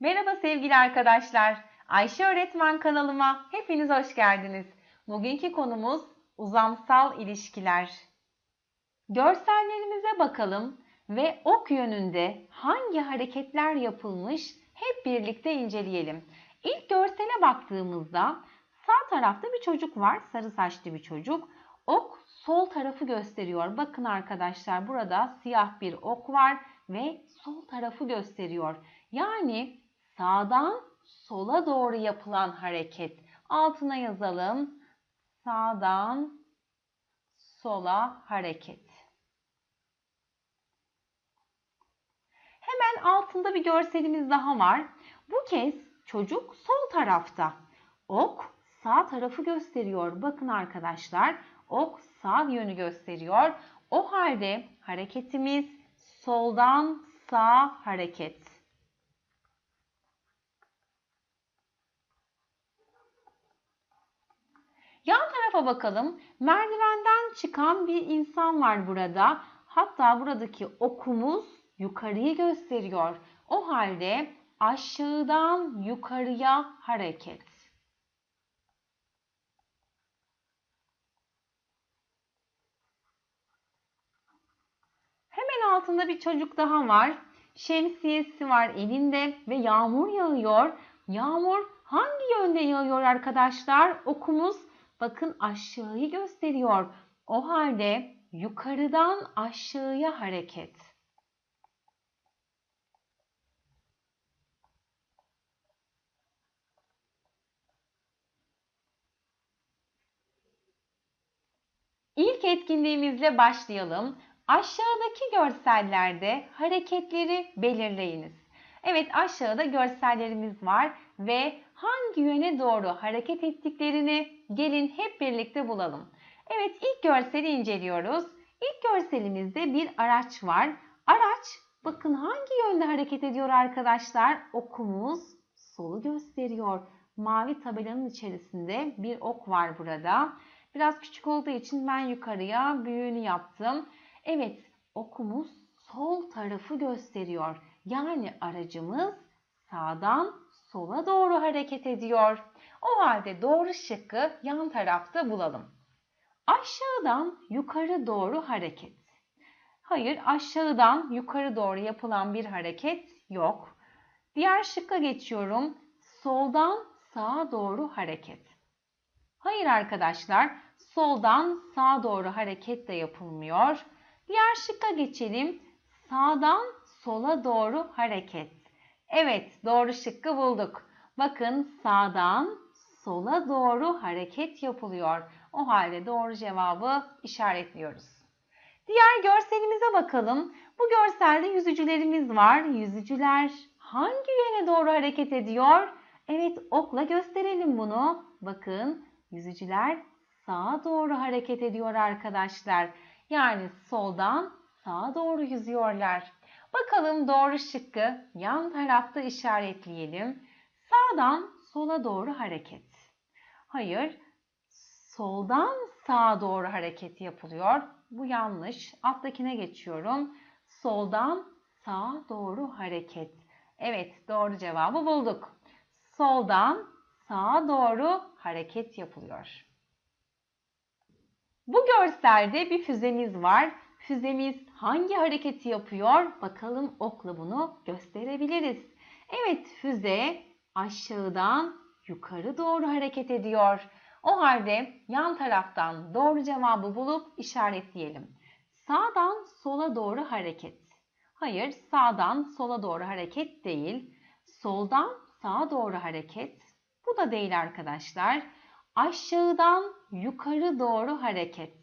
Merhaba sevgili arkadaşlar. Ayşe Öğretmen kanalıma hepiniz hoş geldiniz. Bugünkü konumuz uzamsal ilişkiler. Görsellerimize bakalım ve ok yönünde hangi hareketler yapılmış hep birlikte inceleyelim. İlk görsele baktığımızda sağ tarafta bir çocuk var, sarı saçlı bir çocuk. Ok sol tarafı gösteriyor. Bakın arkadaşlar burada siyah bir ok var ve sol tarafı gösteriyor. Yani sağdan sola doğru yapılan hareket. Altına yazalım. Sağdan sola hareket. Hemen altında bir görselimiz daha var. Bu kez çocuk sol tarafta. Ok sağ tarafı gösteriyor. Bakın arkadaşlar ok sağ yönü gösteriyor. O halde hareketimiz soldan sağ hareket. Yan tarafa bakalım. Merdivenden çıkan bir insan var burada. Hatta buradaki okumuz yukarıyı gösteriyor. O halde aşağıdan yukarıya hareket. Hemen altında bir çocuk daha var. Şemsiyesi var elinde ve yağmur yağıyor. Yağmur hangi yönde yağıyor arkadaşlar? Okumuz bakın aşağıyı gösteriyor. O halde yukarıdan aşağıya hareket. İlk etkinliğimizle başlayalım. Aşağıdaki görsellerde hareketleri belirleyiniz. Evet aşağıda görsellerimiz var ve hangi yöne doğru hareket ettiklerini gelin hep birlikte bulalım. Evet ilk görseli inceliyoruz. İlk görselimizde bir araç var. Araç bakın hangi yönde hareket ediyor arkadaşlar? Okumuz solu gösteriyor. Mavi tabelanın içerisinde bir ok var burada. Biraz küçük olduğu için ben yukarıya büyüğünü yaptım. Evet okumuz sol tarafı gösteriyor. Yani aracımız sağdan sola doğru hareket ediyor. O halde doğru şıkkı yan tarafta bulalım. Aşağıdan yukarı doğru hareket. Hayır, aşağıdan yukarı doğru yapılan bir hareket yok. Diğer şıkka geçiyorum. Soldan sağa doğru hareket. Hayır arkadaşlar, soldan sağa doğru hareket de yapılmıyor. Diğer şıkka geçelim. Sağdan sola doğru hareket. Evet, doğru şıkkı bulduk. Bakın sağdan sola doğru hareket yapılıyor. O halde doğru cevabı işaretliyoruz. Diğer görselimize bakalım. Bu görselde yüzücülerimiz var. Yüzücüler hangi yöne doğru hareket ediyor? Evet, okla gösterelim bunu. Bakın, yüzücüler sağa doğru hareket ediyor arkadaşlar. Yani soldan sağa doğru yüzüyorlar. Bakalım doğru şıkkı yan tarafta işaretleyelim. Sağdan sola doğru hareket. Hayır, soldan sağa doğru hareket yapılıyor. Bu yanlış. Alttakine geçiyorum. Soldan sağa doğru hareket. Evet, doğru cevabı bulduk. Soldan sağa doğru hareket yapılıyor. Bu görselde bir füzemiz var. Füzemiz hangi hareketi yapıyor? Bakalım okla bunu gösterebiliriz. Evet füze aşağıdan yukarı doğru hareket ediyor. O halde yan taraftan doğru cevabı bulup işaretleyelim. Sağdan sola doğru hareket. Hayır, sağdan sola doğru hareket değil. Soldan sağa doğru hareket. Bu da değil arkadaşlar. Aşağıdan yukarı doğru hareket.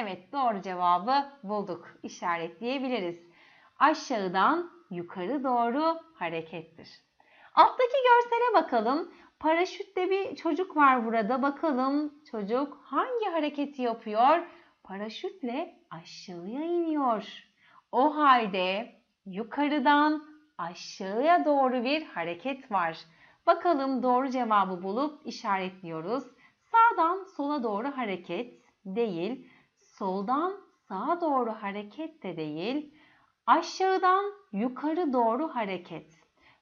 Evet doğru cevabı bulduk. İşaretleyebiliriz. Aşağıdan yukarı doğru harekettir. Alttaki görsele bakalım. Paraşütle bir çocuk var burada. Bakalım çocuk hangi hareketi yapıyor? Paraşütle aşağıya iniyor. O halde yukarıdan aşağıya doğru bir hareket var. Bakalım doğru cevabı bulup işaretliyoruz. Sağdan sola doğru hareket değil. Soldan sağa doğru hareket de değil. Aşağıdan yukarı doğru hareket.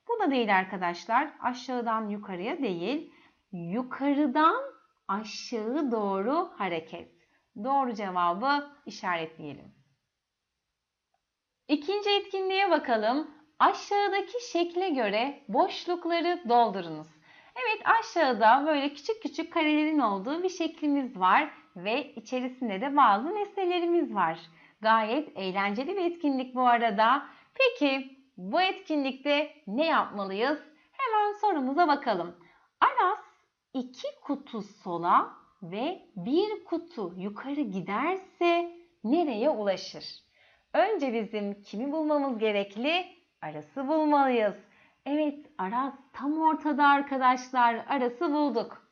Bu da değil arkadaşlar. Aşağıdan yukarıya değil. Yukarıdan aşağı doğru hareket. Doğru cevabı işaretleyelim. İkinci etkinliğe bakalım. Aşağıdaki şekle göre boşlukları doldurunuz. Evet aşağıda böyle küçük küçük karelerin olduğu bir şeklimiz var ve içerisinde de bazı nesnelerimiz var. Gayet eğlenceli bir etkinlik bu arada. Peki bu etkinlikte ne yapmalıyız? Hemen sorumuza bakalım. Aras iki kutu sola ve bir kutu yukarı giderse nereye ulaşır? Önce bizim kimi bulmamız gerekli? Aras'ı bulmalıyız. Evet Aras tam ortada arkadaşlar. Aras'ı bulduk.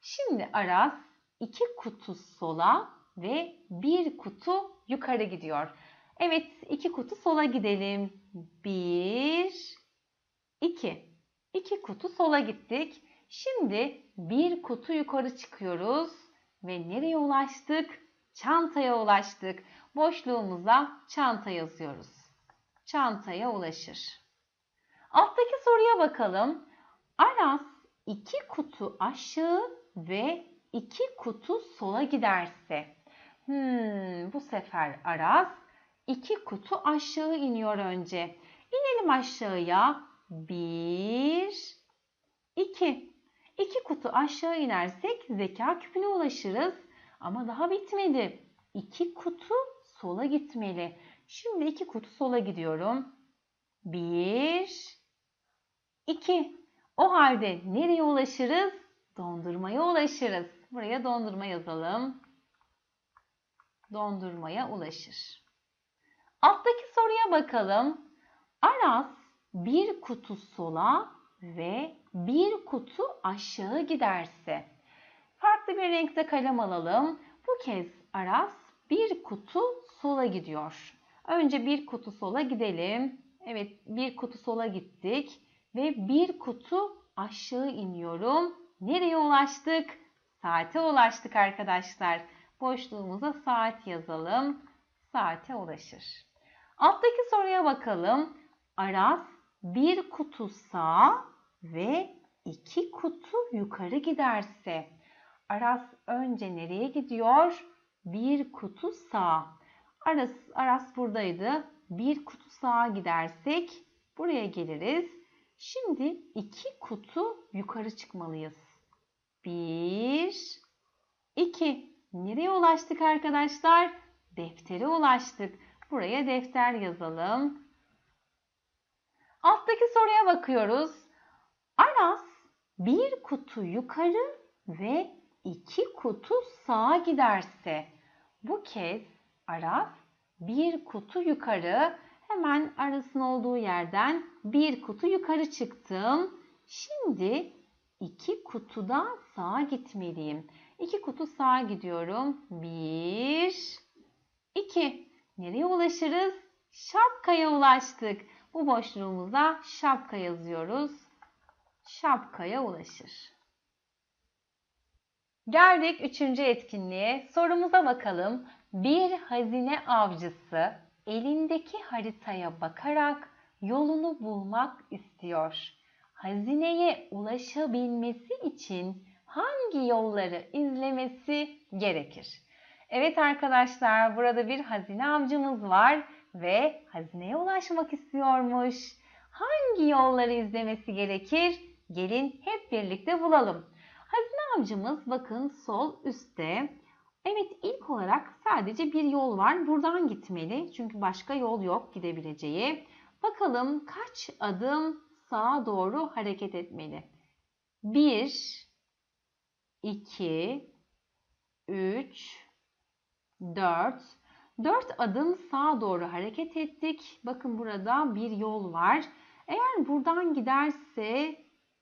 Şimdi Aras iki kutu sola ve bir kutu yukarı gidiyor. Evet iki kutu sola gidelim. Bir, iki. İki kutu sola gittik. Şimdi bir kutu yukarı çıkıyoruz ve nereye ulaştık? Çantaya ulaştık. Boşluğumuza çanta yazıyoruz. Çantaya ulaşır. Alttaki soruya bakalım. Aras iki kutu aşağı ve iki kutu sola giderse. Hmm, bu sefer Aras iki kutu aşağı iniyor önce. İnelim aşağıya. Bir, iki. İki kutu aşağı inersek zeka küpüne ulaşırız. Ama daha bitmedi. İki kutu sola gitmeli. Şimdi iki kutu sola gidiyorum. Bir, iki. O halde nereye ulaşırız? Dondurmaya ulaşırız. Buraya dondurma yazalım. Dondurmaya ulaşır. Alttaki soruya bakalım. Aras bir kutu sola ve bir kutu aşağı giderse. Farklı bir renkte kalem alalım. Bu kez Aras bir kutu sola gidiyor. Önce bir kutu sola gidelim. Evet bir kutu sola gittik ve bir kutu aşağı iniyorum. Nereye ulaştık? Saate ulaştık arkadaşlar. Boşluğumuza saat yazalım. Saate ulaşır. Alttaki soruya bakalım. Aras bir kutu sağ ve iki kutu yukarı giderse. Aras önce nereye gidiyor? Bir kutu sağ. Aras, Aras buradaydı. Bir kutu sağa gidersek buraya geliriz. Şimdi iki kutu yukarı çıkmalıyız. Bir, iki. Nereye ulaştık arkadaşlar? Deftere ulaştık. Buraya defter yazalım. Alttaki soruya bakıyoruz. Aras bir kutu yukarı ve iki kutu sağa giderse. Bu kez Aras bir kutu yukarı hemen arasın olduğu yerden bir kutu yukarı çıktım. Şimdi iki kutuda sağa gitmeliyim. İki kutu sağa gidiyorum. Bir, iki. Nereye ulaşırız? Şapkaya ulaştık. Bu boşluğumuza şapka yazıyoruz. Şapkaya ulaşır. Geldik üçüncü etkinliğe. Sorumuza bakalım. Bir hazine avcısı elindeki haritaya bakarak yolunu bulmak istiyor. Hazineye ulaşabilmesi için hangi yolları izlemesi gerekir? Evet arkadaşlar burada bir hazine avcımız var ve hazineye ulaşmak istiyormuş. Hangi yolları izlemesi gerekir? Gelin hep birlikte bulalım. Hazine avcımız bakın sol üstte. Evet ilk olarak sadece bir yol var. Buradan gitmeli. Çünkü başka yol yok gidebileceği. Bakalım kaç adım sağa doğru hareket etmeli? 1 2 3 4 4 adım sağa doğru hareket ettik. Bakın burada bir yol var. Eğer buradan giderse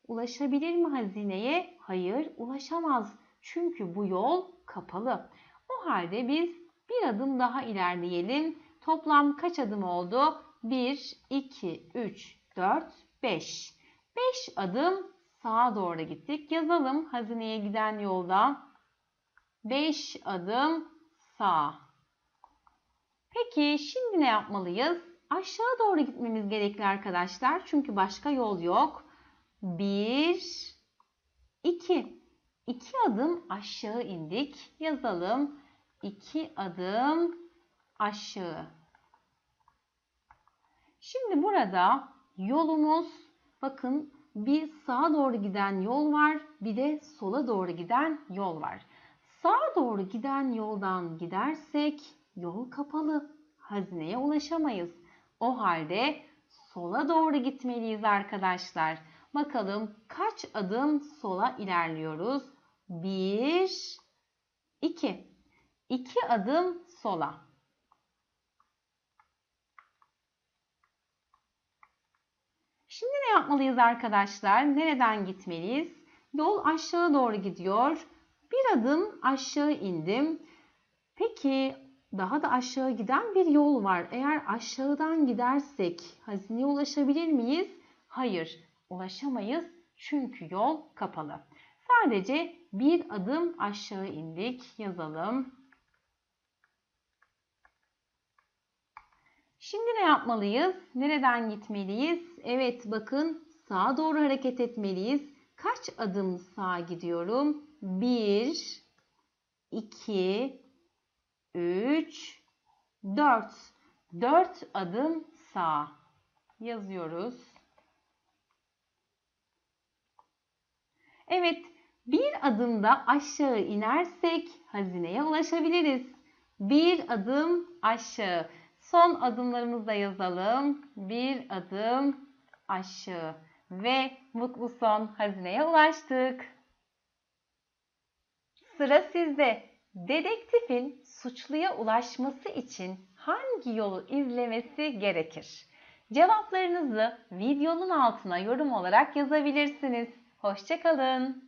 ulaşabilir mi hazineye? Hayır, ulaşamaz. Çünkü bu yol kapalı. O halde biz bir adım daha ilerleyelim. Toplam kaç adım oldu? 1, 2, 3, 4, 5. 5 adım sağa doğru gittik. Yazalım hazineye giden yolda. 5 adım sağ. Peki şimdi ne yapmalıyız? aşağı doğru gitmemiz gerekli arkadaşlar. Çünkü başka yol yok. Bir, iki. İki adım aşağı indik. Yazalım. İki adım aşağı. Şimdi burada yolumuz bakın bir sağa doğru giden yol var, bir de sola doğru giden yol var. Sağa doğru giden yoldan gidersek yol kapalı. Hazineye ulaşamayız. O halde sola doğru gitmeliyiz arkadaşlar. Bakalım kaç adım sola ilerliyoruz? 1 2 2 adım sola. Şimdi ne yapmalıyız arkadaşlar? Nereden gitmeliyiz? Yol aşağı doğru gidiyor. Bir adım aşağı indim. Peki daha da aşağı giden bir yol var. Eğer aşağıdan gidersek hazineye ulaşabilir miyiz? Hayır, ulaşamayız çünkü yol kapalı. Sadece bir adım aşağı indik. Yazalım. Şimdi ne yapmalıyız? Nereden gitmeliyiz? Evet bakın sağa doğru hareket etmeliyiz. Kaç adım sağa gidiyorum? 1, 2, 3, 4. 4 adım sağa. Yazıyoruz. Evet, bir adımda aşağı inersek hazineye ulaşabiliriz. Bir adım aşağı. Son adımlarımızı da yazalım. Bir adım aşağı. Ve mutlu son hazineye ulaştık. Sıra sizde. Dedektifin suçluya ulaşması için hangi yolu izlemesi gerekir? Cevaplarınızı videonun altına yorum olarak yazabilirsiniz. Hoşçakalın.